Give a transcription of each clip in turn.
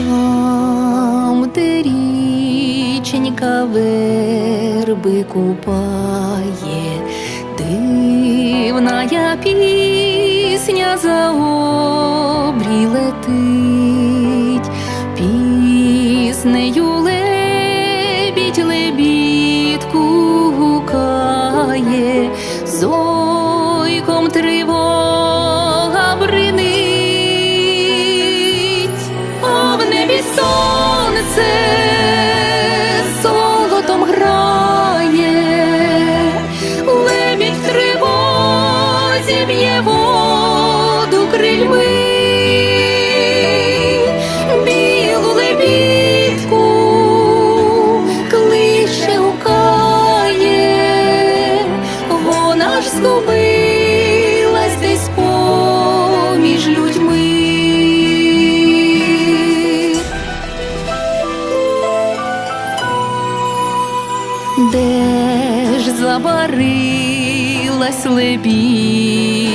Там, де річенька верби купає, дивна я пісня за обрій летить, піснею лебідь лебідку гукає, забарилась лебідонько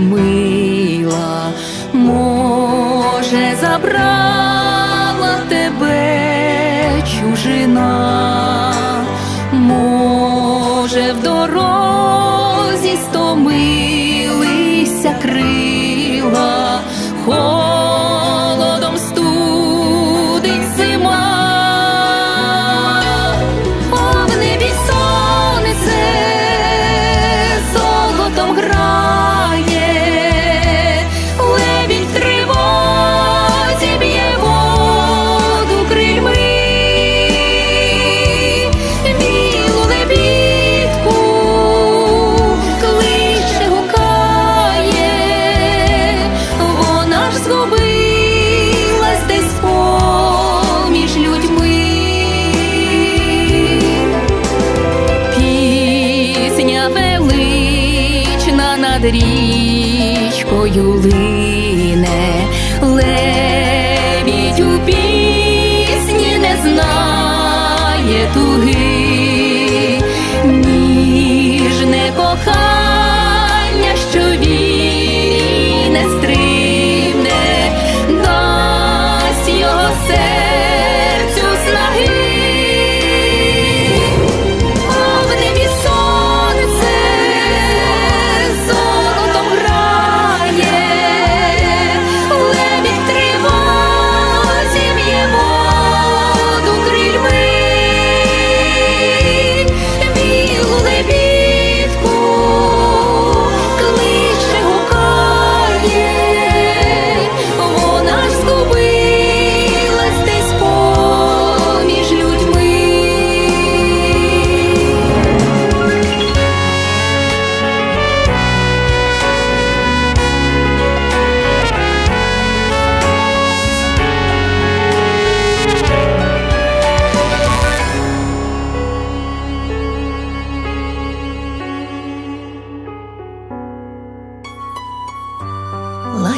мила, може, забрала тебе чужина, може, в дорозі стомилися крила, над річкою лине, лебідь у пісні не знає туги, ніжне кохання, що вірі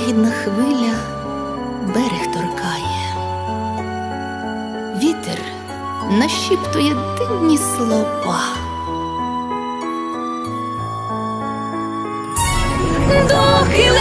Лагідна хвиля берег торкає, вітер нашіптує дивні слова. Дохиле